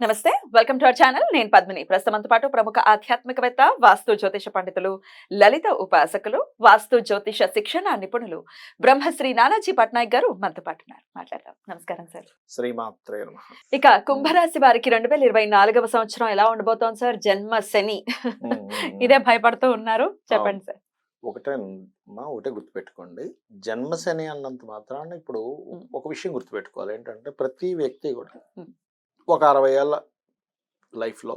నమస్తే welcome to our channel. నేను పద్మిని. ప్రస్తుతంతో పాటు ప్రముఖ ఆధ్యాత్మికవేత్త వాస్తు జ్యోతిష పండితులు లలిత ఉపాసకులు వాస్తు జ్యోతిష శిక్షణ నిపుణులు బ్రహ్మశ్రీ నానాజీ పట్నాయక్ గారు మనతో పాటు ఉన్నారు. మాట్లాడదాం. నమస్కారం సార్. శ్రీమాత్రే. ఇక కుంభరాశి వారికి రెండు వేల ఇరవై నాలుగవ సంవత్సరం ఎలా ఉండబోతోంది సార్? జన్మ శని. ఇదే భయపడుతూ ఉన్నారు. చెప్పండి సార్. ఒకటే మా ఒకటే గుర్తుపెట్టుకోండి. జన్మశని అన్నంత మాత్రాన ఇప్పుడు. ఒక విషయం గుర్తుపెట్టుకోవాలి. ఏంటంటే ప్రతి వ్యక్తి కూడా. ఒక అరవై ఏళ్ళ లైఫ్లో.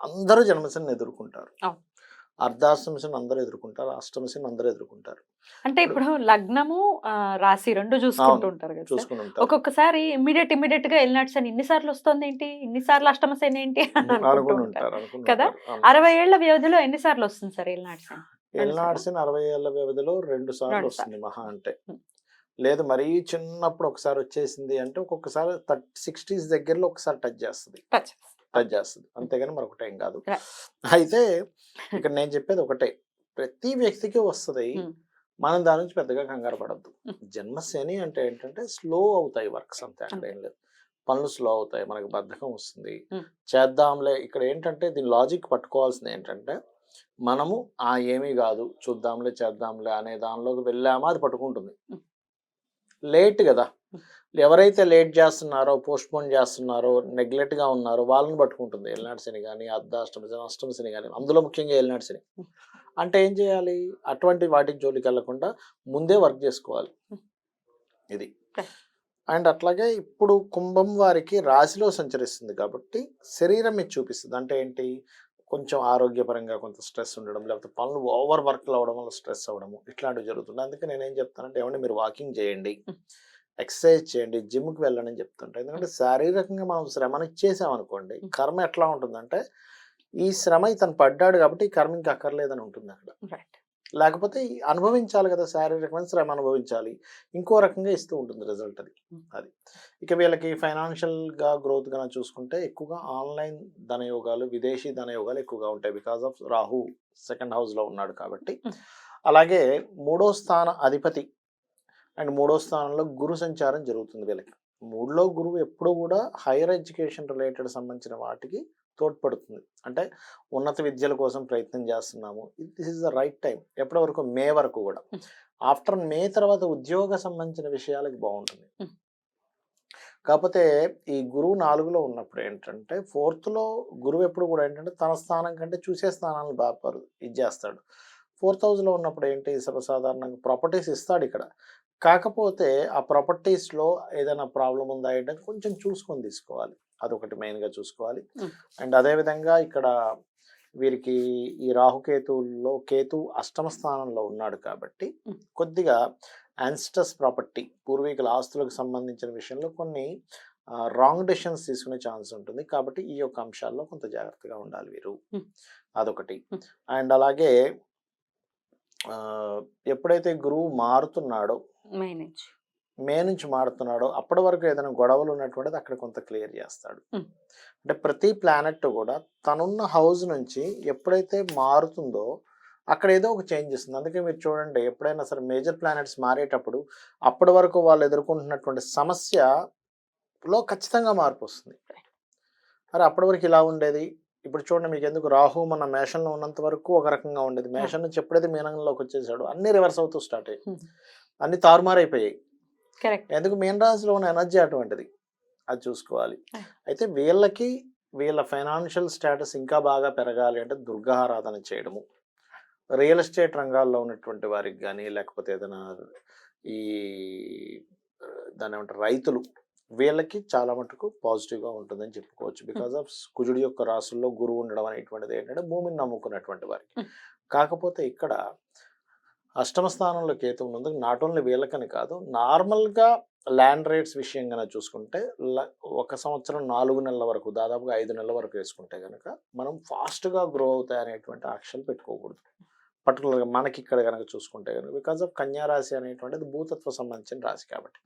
అందరూ జన్మశని ఎదుర్కొంటారు. అర్ధాష్టమశని అందరూ ఎదుర్కొంటారు. అష్టమశని అందరూ ఎదుర్కొంటారు. అంటే ఇప్పుడు లగ్నము రాశి రెండు చూసుకుంటూ ఉంటారు కదా సార్? చూసుకుని ఉంటారు ఒక్కొక్కసారి ఇమ్మీడియట్ ఇమ్మీడియట్గా వెళ్ళినట్టు శని ఇన్నిసార్లు వస్తుంది ఏంటి ఇన్నిసార్లు అష్టమ శని ఏంటి? అని అనుకుంటూ అనుకుని ఉంటారు. ఉంటారు. అనుకుని కదా? అరవై ఏళ్ళ వ్యవధిలో ఎన్నిసార్లు వస్తుంది సార్ వెళ్ళినాడు శని? ఎల్నాడ్సిన అరవై ఏళ్ళ వ్యవధిలో రెండు సార్లు వస్తుంది మహా అంటే. లేదు మరీ చిన్నప్పుడు ఒకసారి వచ్చేసింది అంటే ఒక్కొక్కసారి థర్టీ సిక్స్టీస్ దగ్గరలో ఒకసారి టచ్ చేస్తుంది. టచ్ చేస్తుంది అంతేగాని మరొకటి ఏం కాదు. అయితే ఇక్కడ నేను చెప్పేది ఒకటే ప్రతి వ్యక్తికి వస్తుంది. మనం దాని నుంచి పెద్దగా కంగారు పడద్దు. జన్మశని అంటే ఏంటంటే స్లో అవుతాయి వర్క్స్ అంతే అక్కడ ఏం లేదు పనులు స్లో అవుతాయి మనకు బద్ధకం వస్తుంది. చేద్దాంలే ఇక్కడ ఏంటంటే దీని లాజిక్ పట్టుకోవాల్సింది ఏంటంటే మనము ఆ ఏమీ కాదు చూద్దాంలే చేద్దాంలే అనే దానిలోకి వెళ్ళామా అది పట్టుకుంటుంది. లేట్ కదా. ఎవరైతే లేట్ చేస్తున్నారో పోస్ట్పోన్ చేస్తున్నారో నెగ్లెక్ట్గా ఉన్నారో వాళ్ళని పట్టుకుంటుంది. ఎల్నాడు శని కానీ అర్ధాష్టమ శని శని కానీ అందులో ముఖ్యంగా ఎల్నాడు శని. అంటే ఏం చేయాలి? అటువంటి వాటికి జోలికి వెళ్ళకుండా ముందే వర్క్ చేసుకోవాలి. ఇది. అండ్ అట్లాగే ఇప్పుడు కుంభం వారికి రాశిలో సంచరిస్తుంది కాబట్టి శరీరం ఇది చూపిస్తుంది. అంటే ఏంటి? కొంచెం ఆరోగ్యపరంగా కొంత స్ట్రెస్ ఉండడం లేకపోతే పనులు ఓవర్ వర్క్లు అవడం వల్ల స్ట్రెస్ అవ్వడము ఇట్లాంటివి జరుగుతుంది అందుకే నేను ఏం చెప్తానంటే ఏమంటే మీరు వాకింగ్ చేయండి. ఎక్సర్సైజ్ చేయండి జిమ్కి వెళ్ళండి అని చెప్తుంటా ఎందుకంటే శారీరకంగా మనం శ్రమను ఇచ్చేసామనుకోండి. కర్మ ఎట్లా ఉంటుందంటే ఈ శ్రమ ఇతను పడ్డాడు కాబట్టి ఈ కర్మ ఇంకా అక్కర్లేదని ఉంటుంది అక్కడ లేకపోతే అనుభవించాలి కదా శారీరకమైన శ్రమ అనుభవించాలి. ఇంకో రకంగా ఇస్తూ ఉంటుంది రిజల్ట్ అది. అది. ఇక వీళ్ళకి ఫైనాన్షియల్గా గ్రోత్గా చూసుకుంటే ఎక్కువగా ఆన్లైన్ ధనయోగాలు విదేశీ ధనయోగాలు ఎక్కువగా ఉంటాయి. బికాస్ ఆఫ్ రాహు సెకండ్ హౌస్లో ఉన్నాడు కాబట్టి. అలాగే మూడో స్థాన అధిపతి అండ్ మూడో స్థానంలో గురు సంచారం జరుగుతుంది వీళ్ళకి. మూడులో గురువు ఎప్పుడు కూడా హైయర్ ఎడ్యుకేషన్ రిలేటెడ్ సంబంధించిన వాటికి తోడ్పడుతుంది. అంటే ఉన్నత విద్యల కోసం ప్రయత్నం చేస్తున్నాము. This is the right time. ఎప్పటి వరకు? మే వరకు కూడా. ఆఫ్టర్ మే తర్వాత ఉద్యోగ సంబంధించిన విషయాలకి బాగుంటుంది. కాకపోతే ఈ గురువు నాలుగులో ఉన్నప్పుడు ఏంటంటే ఫోర్త్లో గురువు ఎప్పుడు కూడా ఏంటంటే తన స్థానం కంటే చూసే స్థానాలను బాగా ఇది చేస్తాడు. ఫోర్త్ హౌస్లో ఉన్నప్పుడు ఏంటి సర్వసాధారణంగా ప్రాపర్టీస్ ఇస్తాడు ఇక్కడ. కాకపోతే ఆ ప్రాపర్టీస్లో ఏదైనా ప్రాబ్లం ఉందా ఏంటంటే కొంచెం చూసుకొని తీసుకోవాలి అదొకటి మెయిన్గా చూసుకోవాలి. అండ్ అదేవిధంగా ఇక్కడ వీరికి ఈ రాహుకేతువుల్లో కేతు అష్టమ స్థానంలో ఉన్నాడు కాబట్టి. కొద్దిగా యాన్స్టస్ ప్రాపర్టీ పూర్వీకుల ఆస్తులకు సంబంధించిన విషయంలో కొన్ని రాంగ్ డెసిషన్స్ తీసుకునే ఛాన్స్ ఉంటుంది కాబట్టి ఈ యొక్క అంశాల్లో కొంత జాగ్రత్తగా ఉండాలి వీరు. అదొకటి. అండ్ అలాగే ఎప్పుడైతే గురువు మారుతున్నాడో మే నుంచి. మే నుంచి మారుతున్నాడో. అప్పటి వరకు ఏదైనా గొడవలు ఉన్నటువంటిది అక్కడ కొంత క్లియర్ చేస్తాడు. అంటే ప్రతి ప్లానెట్ కూడా తనున్న హౌస్ నుంచి ఎప్పుడైతే మారుతుందో అక్కడ ఏదో ఒక చేంజ్ వస్తుంది అందుకే మీరు చూడండి ఎప్పుడైనా సరే మేజర్ ప్లానెట్స్ మారేటప్పుడు అప్పటి వరకు వాళ్ళు ఎదుర్కొంటున్నటువంటి సమస్యలో ఖచ్చితంగా మార్పు వస్తుంది. అరే అప్పటి వరకు ఇలా ఉండేది. ఇప్పుడు చూడండి మీకు ఎందుకు రాహు మన మేషంలో ఉన్నంత వరకు ఒక రకంగా ఉండేది. మేషం నుంచి ఎప్పుడైతే మీనంలోకి వచ్చేసాడు అన్ని రివర్స్ అవుతూ స్టార్ట్ అయ్యాయి. Hmm. అన్ని తారుమారైపోయాయి. ఎందుకు? మీన రాశిలో ఉన్న ఎనర్జీ అటువంటిది. అది చూసుకోవాలి. అయితే వీళ్ళకి వీళ్ళ ఫైనాన్షియల్ స్టేటస్ ఇంకా బాగా పెరగాలి అంటే దుర్గారాధన చేయడము. రియల్ ఎస్టేట్ రంగాల్లో ఉన్నటువంటి వారికి కానీ లేకపోతే ఏదైనా ఈ దాని ఏమంటారు రైతులు వీళ్ళకి చాలా మటుకు పాజిటివ్గా ఉంటుందని చెప్పుకోవచ్చు. బికాస్ ఆఫ్ కుజుడి యొక్క రాసుల్లో గురువు ఉండడం అనేటువంటిది ఏంటంటే భూమిని నమ్ముకున్నటువంటి వారికి. కాకపోతే ఇక్కడ అష్టమ స్థానంలో కేతు ఉన్నందుకు నాట్ ఓన్లీ వీళ్ళకని కాదు నార్మల్గా ల్యాండ్ రేట్స్ విషయం కనుక చూసుకుంటే ఒక సంవత్సరం నాలుగు నెలల వరకు దాదాపుగా ఐదు నెలల వరకు వేసుకుంటే కనుక మనం ఫాస్ట్గా గ్రో అవుతాయి అనేటువంటి ఆశలు పెట్టుకోకూడదు. పర్టికులర్గా మనకి ఇక్కడ కనుక చూసుకుంటే కనుక బికాజ్ ఆఫ్ కన్యా రాశి అనేటువంటిది భూతత్వ సంబంధించిన రాశి కాబట్టి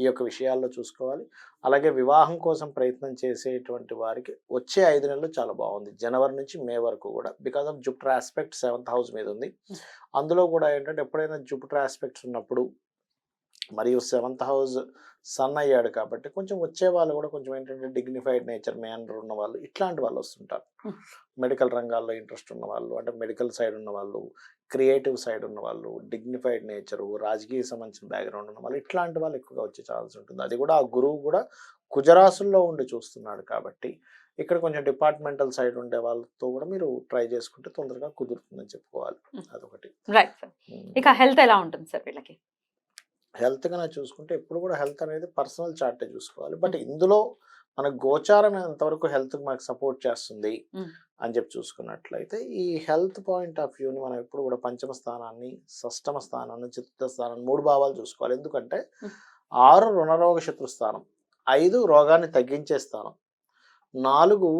ఈ యొక్క విషయాల్లో చూసుకోవాలి. అలాగే వివాహం కోసం ప్రయత్నం చేసేటువంటి వారికి వచ్చే ఐదు నెలలు చాలా బాగుంది. జనవరి నుంచి మే వరకు కూడా because of Jupiter aspect seventh house మీద ఉంది. అందులో కూడా ఏంటంటే ఎప్పుడైనా జుపిటర్ ఆస్పెక్ట్స్ ఉన్నప్పుడు మరియు సెవెంత్ హౌస్ సన్ అయ్యాడు కాబట్టి కొంచెం వచ్చే వాళ్ళు కూడా కొంచెం ఏంటంటే డిగ్నిఫైడ్ నేచర్ మేనర్ ఉన్న వాళ్ళు ఇట్లాంటి వాళ్ళు వస్తుంటారు. మెడికల్ రంగాల్లో ఇంట్రెస్ట్ ఉన్న వాళ్ళు అంటే మెడికల్ సైడ్ ఉన్న వాళ్ళు క్రియేటివ్ సైడ్ ఉన్న వాళ్ళు డిగ్నిఫైడ్ నేచరు రాజకీయ సంబంధించిన బ్యాక్గ్రౌండ్ ఉన్న వాళ్ళు ఇట్లాంటి వాళ్ళు ఎక్కువగా వచ్చే ఛాన్స్ ఉంటుంది. అది కూడా ఆ గురువు కూడా కుజరాసుల్లో ఉండి చూస్తున్నాడు కాబట్టి ఇక్కడ కొంచెం డిపార్ట్మెంటల్ సైడ్ ఉండే వాళ్ళతో కూడా మీరు ట్రై చేసుకుంటే తొందరగా కుదురుతుందని చెప్పుకోవాలి. అదొకటి. రైట్ సార్ ఇక హెల్త్ ఎలా ఉంటుంది సార్ వీళ్ళకి? హెల్త్ కన్నా చూసుకుంటే ఎప్పుడు కూడా హెల్త్ అనేది పర్సనల్ చార్టే చూసుకోవాలి బట్ ఇందులో మన గోచారం ఎంతవరకు హెల్త్ మనకు సపోర్ట్ చేస్తుంది. అని చెప్పి చూసుకున్నట్లయితే ఈ హెల్త్ పాయింట్ ఆఫ్ వ్యూని మనం ఎప్పుడు కూడా పంచమ స్థానాన్ని షష్టమ స్థానాన్ని చతుర్థ స్థానాన్ని మూడు భావాలు చూసుకోవాలి ఎందుకంటే. ఆరు రుణరోగ శత్రు స్థానం ఐదు రోగాన్ని తగ్గించే స్థానం నాలుగు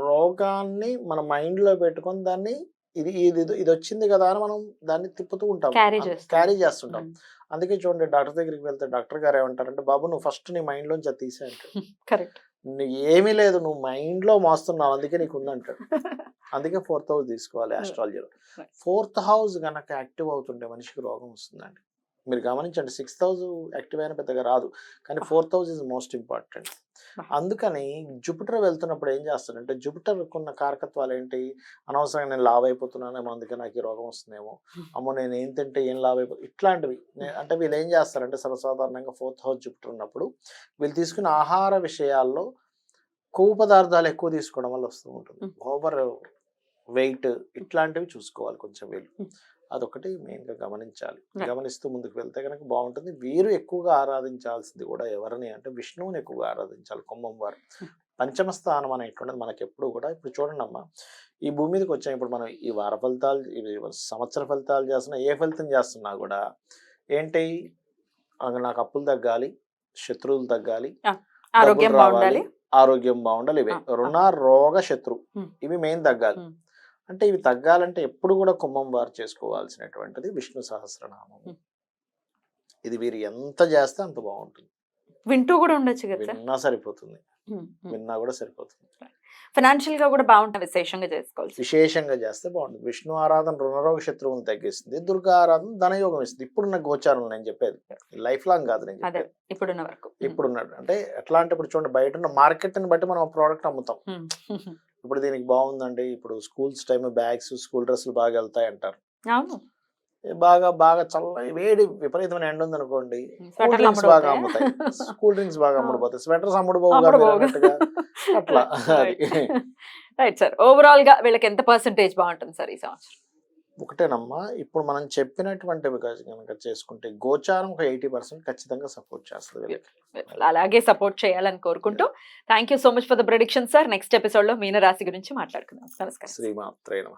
రోగాన్ని మన మైండ్లో పెట్టుకొని దాన్ని ఇది ఇది ఇది వచ్చింది కదా అని మనం దాన్ని తిప్పుతూ ఉంటాం. క్యారీ చేస్తుంటాం. అందుకే చూడండి డాక్టర్ దగ్గరికి వెళ్తే డాక్టర్ గారు ఏమంటారంటే బాబు నువ్వు ఫస్ట్ నీ మైండ్ లోంచి అది తీసే అంటాడు కరెక్ట్. నువ్వు ఏమీ లేదు నువ్వు మైండ్లో మోస్తున్నావు అందుకే నీకు ఉందంటాడు. అందుకే ఫోర్త్ హౌస్ తీసుకోవాలి ఆస్ట్రాలజీలో. ఫోర్త్ హౌస్ గనక యాక్టివ్ అవుతుంటే మనిషికి రోగం వస్తుందండి. మీరు గమనించండి సిక్స్త్ హౌస్ యాక్టివ్ అయిన పెద్దగా రాదు. కానీ fourth house is most important. అందుకని జూపిటర్ వెళ్తున్నప్పుడు ఏం చేస్తాడంటే జూపిటర్ ఉన్న కారకత్వాలు ఏంటి? అనవసరంగా నేను లావ్ అయిపోతున్నానేమో అందుకే నాకు ఈ రోగం వస్తుందేమో. అమ్మో నేను ఏం తింటే ఏం లావ్ అయిపో ఇట్లాంటివి. అంటే వీళ్ళు ఏం చేస్తారంటే సర్వసాధారణంగా ఫోర్త్ హౌస్ జూపిటర్ ఉన్నప్పుడు వీళ్ళు తీసుకున్న ఆహార విషయాల్లో కొవ్వు పదార్థాలు ఎక్కువ తీసుకోవడం వల్ల వస్తూ ఉంటుంది. ఓవర్ వెయిట్ ఇట్లాంటివి చూసుకోవాలి కొంచెం వీళ్ళు. అదొకటి మెయిన్గా గమనించాలి. గమనిస్తూ ముందుకు వెళ్తే కనుక బాగుంటుంది వీరు ఎక్కువగా ఆరాధించాల్సింది కూడా ఎవరిని అంటే విష్ణువుని ఎక్కువగా ఆరాధించాలి కుంభం వారు. పంచమ స్థానం అనేటువంటిది మనకి ఎప్పుడు కూడా ఇప్పుడు చూడండి అమ్మా ఈ భూమి మీదకి వచ్చాం ఇప్పుడు మనం ఈ వార ఫలితాలు సంవత్సర ఫలితాలు చేస్తున్నా ఏ ఫలితం చేస్తున్నా కూడా ఏంటి నాకు అప్పులు తగ్గాలి శత్రువులు తగ్గాలి ఆరోగ్యం బాగుండాలి ఆరోగ్యం బాగుండాలి ఇవే. రుణ రోగ శత్రు. ఇవి మెయిన్ తగ్గాలి. అంటే ఇవి తగ్గాలంటే ఎప్పుడు కూడా కుంభం వారు చేసుకోవాల్సినటువంటిది విష్ణు సహస్రనామం. ఇది వీరు ఎంత చేస్తే అంత బాగుంటుంది. వింటూ కూడా ఉండొచ్చు కదా విన్నా సరిపోతుంది. విన్నా కూడా సరిపోతుంది. ఫైనాన్షియల్గా కూడా బాగుంటుంది విశేషంగా చేసుకోవాలి విశేషంగా చేస్తే బాగుంటుంది. విష్ణు ఆరాధన రుణరోగ శత్రువుని తగ్గిస్తుంది దుర్గా ఆరాధన ధనయోగం ఇస్తుంది. ఇప్పుడున్న గోచారం నేను చెప్పేది. లైఫ్ లాంగ్ కాదు నేను చెప్పేది. ఇప్పుడున్న వరకు. ఇప్పుడు ఉన్నాడు అంటే ఎట్లా అంటే ఇప్పుడు చూడండి బయట ఉన్న మార్కెట్ని బట్టి మనం ప్రోడక్ట్ అమ్ముతాం. ఇప్పుడు దీనికి బాగుందండి. ఇప్పుడు స్కూల్స్ టైం బ్యాగ్స్ స్కూల్ డ్రెస్సులు బాగా వెళ్తాయి అంటారు. అవును. బాగా బాగా చల్ల వేడి విపరీతమైన ఎండ ఉంది అనుకోండి కూల్ డ్రింక్స్ బాగా అమ్ముతాయి. కూల్ డ్రింక్స్ బాగా. అమ్ముడుపోతాయి. స్వెటర్స్ అమ్ముడుపోవు అమ్ముడు మీరు పోగు. అన్నట్టుగా. అట్లా రైట్. సార్. ఓవరాల్గా వీళ్ళకి ఎంత పర్సెంటేజ్ బాగుంటుంది సార్ ఈ సంవత్సరం? ఒకటేనమ్మా ఇప్పుడు మనం చెప్పినటువంటివి కనుక చేసుకుంటే గోచారం ఒక ఎయిటీ పర్సెంట్ ఖచ్చితంగా సపోర్ట్ చేస్తుంది అలాగే సపోర్ట్ చేయాలని కోరుకుంటూ thank you so much for the prediction sir. Next ఎపిసోడ్లో మీన రాశి గురించి మాట్లాడుకుందాం. నమస్కారం శ్రీమాత్రే నమ.